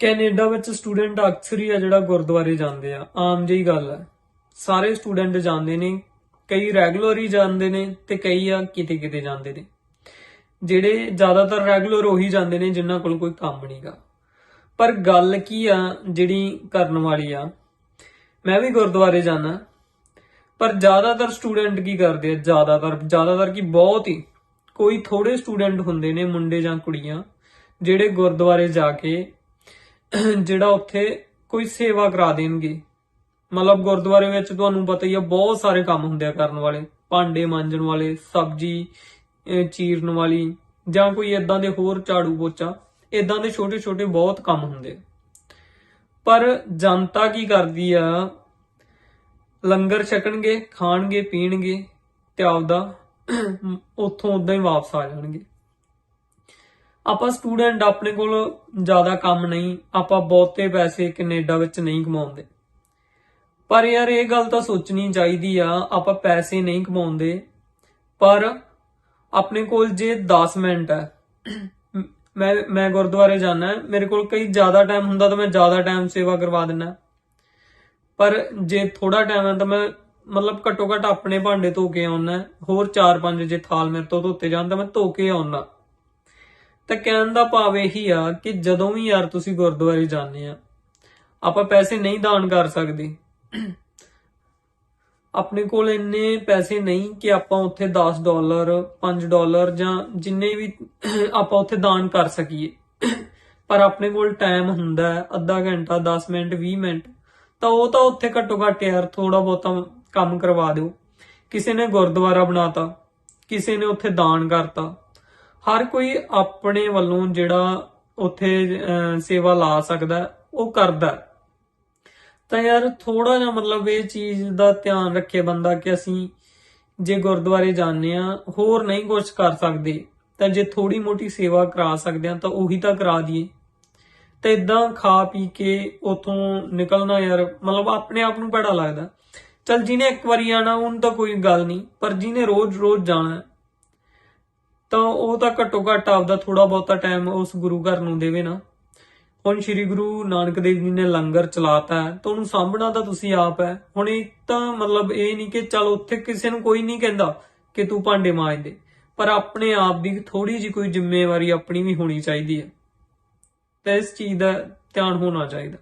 Canada ਵਿੱਚ student ਅਕਸਰ ਹੀ ਆ ਜਿਹੜਾ ਗੁਰਦੁਆਰੇ ਜਾਂਦੇ ਆ, ਆਮ ਜਿਹੀ ਗੱਲ ਹੈ ਸਾਰੇ ਸਟੂਡੈਂਟ ਜਾਂਦੇ ਨੇ, ਕਈ ਰੈਗੂਲਰ ਹੀ ਜਾਂਦੇ ਨੇ ਤੇ ਕਈ ਆ ਕਿਤੇ ਕਿਤੇ ਜਾਂਦੇ ਨੇ। ਜਿਹੜੇ ਜ਼ਿਆਦਾਤਰ ਰੈਗੂਲਰ ਉਹੀ ਜਾਂਦੇ ਨੇ, ਜਿਨ੍ਹਾਂ ਕੋਲ ਕੋਈ ਕੰਮ ਨਹੀਂਗਾ ਪਰ ਗੱਲ ਕੀ ਆ ਜਿਹੜੀ ਕਰਨ ਵਾਲੀ ਆ, ਮੈਂ ਵੀ ਗੁਰਦੁਆਰੇ ਜਾਣਾ ਪਰ ਜ਼ਿਆਦਾਤਰ ਸਟੂਡੈਂਟ ਕੀ ਕਰਦੇ ਆ, ਜ਼ਿਆਦਾਤਰ ਜ਼ਿਆਦਾਤਰ ਕੀ ਬਹੁਤ ਹੀ, ਕੋਈ ਥੋੜੇ ਸਟੂਡੈਂਟ ਹੁੰਦੇ ਨੇ ਮੁੰਡੇ ਜਾਂ ਕੁੜੀਆਂ, ਜਿਹੜੇ ਗੁਰਦੁਆਰੇ ਜਾ ਕੇ ਜਿਹੜਾ ਉੱਥੇ ਕੋਈ ਸੇਵਾ ਕਰਾ ਦੇਣਗੇ। ਮਤਲਬ ਗੁਰਦੁਆਰੇ ਵਿੱਚ ਤੁਹਾਨੂੰ ਪਤਾ ਹੀ ਆ, ਬਹੁਤ ਸਾਰੇ ਕੰਮ ਹੁੰਦੇ ਆ ਕਰਨ ਵਾਲੇ। ਭਾਂਡੇ ਮਾਂਜਣ ਵਾਲੇ, ਸਬਜ਼ੀ ਚੀਰਨ ਵਾਲੀ, ਜਾਂ ਕੋਈ ਇਦਾਂ ਦੇ ਹੋਰ ਝਾੜੂ ਪੋਚਾ। ਇਦਾਂ ਦੇ ਛੋਟੇ ਛੋਟੇ ਬਹੁਤ ਕੰਮ ਹੁੰਦੇ ਪਰ ਜਨਤਾ ਕੀ ਕਰਦੀ ਆ? ਲੰਗਰ ਛਕਣਗੇ, ਖਾਣਗੇ, ਪੀਣਗੇ ਤੇ ਆਪਦਾ ਉੱਥੋਂ ਉਦਾਂ ਹੀ ਵਾਪਸ ਆ ਜਾਣਗੇ। ਆਪਾਂ ਸਟੂਡੈਂਟ ਆਪਣੇ ਕੋਲ ਜ਼ਿਆਦਾ ਕੰਮ ਨਹੀਂ, ਆਪਾਂ ਬਹੁਤੇ ਪੈਸੇ ਕੈਨੇਡਾ ਵਿੱਚ ਨਹੀਂ ਕਮਾਉਂਦੇ। ਪਰ ਯਾਰ ਇਹ ਗੱਲ ਤਾਂ ਸੋਚਣੀ ਚਾਹੀਦੀ ਆ, ਆਪਾਂ ਪੈਸੇ ਨਹੀਂ ਕਮਾਉਂਦੇ, ਪਰ ਆਪਣੇ ਕੋਲ ਜੇ 10 ਮਿੰਟ ਹੈ ਮੈਂ ਮੈਂ ਗੁਰਦੁਆਰੇ ਜਾਣਾ, ਮੇਰੇ ਕੋਲ ਕਈ ਜ਼ਿਆਦਾ ਟਾਈਮ ਹੁੰਦਾ ਤਾਂ ਮੈਂ ਜ਼ਿਆਦਾ ਟਾਈਮ ਸੇਵਾ ਕਰਵਾ ਦਿੰਦਾ। ਪਰ ਜੇ ਥੋੜਾ ਟਾਈਮ ਹੈ ਤਾਂ ਮੈਂ ਮਤਲਬ ਘੱਟੋ ਘੱਟ ਆਪਣੇ ਭਾਂਡੇ ਧੋ ਕੇ ਆਉਣਾ ਹੋਰ 4-5 ਜੇ ਥਾਲ ਮੇਰੇ ਤੋਂ ਧੋਤੇ ਜਾਣ ਤਾਂ ਮੈਂ ਧੋ ਕੇ ਆਉਣਾ ਤਾਂ ਕਹਿਣ ਦਾ ਭਾਵ ਇਹੀ ਆ ਕਿ ਜਦੋਂ ਵੀ ਯਾਰ ਤੁਸੀਂ ਗੁਰਦੁਆਰੇ ਜਾਂਦੇ ਆ, ਆਪਾਂ ਪੈਸੇ ਨਹੀਂ ਦਾਨ ਕਰ ਸਕਦੇ। ਆਪਣੇ ਕੋਲ ਇੰਨੇ ਪੈਸੇ ਨਹੀਂ ਕਿ ਆਪਾਂ ਉੱਥੇ 10 ਡਾਲਰ 5 ਡਾਲਰ ਜਾਂ ਜਿੰਨੇ ਵੀ ਆਪਾਂ ਉੱਥੇ ਦਾਨ ਕਰ ਸਕੀਏ। ਪਰ ਆਪਣੇ ਕੋਲ ਟਾਈਮ ਹੁੰਦਾ ਹੈ ਅੱਧਾ ਘੰਟਾ 10 ਮਿੰਟ 20 ਮਿੰਟ, ਤਾਂ ਉਹ ਤਾਂ ਉੱਥੇ ਘੱਟੋ ਘੱਟ ਯਾਰ ਥੋੜਾ ਬਹੁਤਾ ਕੰਮ ਕਰਵਾ ਦਿਓ। ਕਿਸੇ ਨੇ ਗੁਰਦੁਆਰਾ ਬਣਾਤਾ, ਕਿਸੇ ਨੇ ਉੱਥੇ ਦਾਨ ਕਰਤਾ। ਹਰ ਕੋਈ ਆਪਣੇ ਵੱਲੋਂ ਜਿਹੜਾ ਉੱਥੇ ਸੇਵਾ ਲਾ ਸਕਦਾ, ਉਹ ਕਰਦਾ ਤਾਂ ਯਾਰ ਥੋੜਾ ਜਿਹਾ ਮਤਲਬ ਇਹ ਚੀਜ਼ ਦਾ ਧਿਆਨ ਰੱਖੇ ਬੰਦਾ ਕਿ ਅਸੀਂ ਜੇ ਗੁਰਦੁਆਰੇ ਜਾਂਦੇ ਆ ਹੋਰ ਨਹੀਂ ਕੁਝ ਕਰ ਸਕਦੇ, ਤਾਂ ਜੇ ਥੋੜੀ ਮੋਟੀ ਸੇਵਾ ਕਰਾ ਸਕਦੇ ਆ ਤਾਂ ਉਹੀ ਤਾਂ ਕਰਾ ਦਈਏ। ਤੇ ਇਦਾਂ ਖਾ ਪੀ ਕੇ ਉਥੋਂ ਨਿਕਲਣਾ ਯਾਰ, ਮਤਲਬ ਆਪਣੇ ਆਪ ਨੂੰ ਬੜਾ ਲੱਗਦਾ। ਚਲ ਜਿਹਨੇ ਇੱਕ ਵਾਰੀ ਆਣਾ ਉਹਨੂੰ ਤਾਂ ਕੋਈ ਗੱਲ ਨਹੀਂ, ਪਰ ਜਿਹਨੇ ਰੋਜ਼-ਰੋਜ਼ ਜਾਣਾ ਤਾਂ ਉਹ ਤਾਂ ਘੱਟੋ ਘੱਟ ਆਪਦਾ ਥੋੜਾ ਬਹੁਤਾ ਟਾਈਮ ਉਸ ਗੁਰੂ ਘਰ ਨੂੰ ਦੇਵੇ ਨਾ। ਹੁਣ ਸ੍ਰੀ ਗੁਰੂ ਨਾਨਕ ਦੇਵ ਜੀ ਨੇ ਲੰਗਰ ਚਲਾਤਾ ਹੈ ਤਾਂ ਉਹਨੂੰ ਸਾਂਭਣਾ ਤਾਂ ਤੁਸੀਂ ਆਪ ਹੈ। ਹੁਣ ਇਹ ਤਾਂ ਮਤਲਬ ਇਹ ਨਹੀਂ ਕਿ ਚਲ ਉੱਥੇ ਕਿਸੇ ਨੂੰ ਕੋਈ ਨਹੀਂ ਕਹਿੰਦਾ ਕਿ ਤੂੰ ਭਾਂਡੇ ਮਾਂਜ ਦੇ, ਪਰ ਆਪਣੇ ਆਪ ਦੀ ਥੋੜੀ ਜਿਹੀ ਕੋਈ ਜ਼ਿੰਮੇਵਾਰੀ ਆਪਣੀ ਵੀ ਹੋਣੀ ਚਾਹੀਦੀ ਹੈ। ਤਾਂ ਇਸ ਚੀਜ਼ ਦਾ ਧਿਆਨ ਹੋਣਾ ਚਾਹੀਦਾ।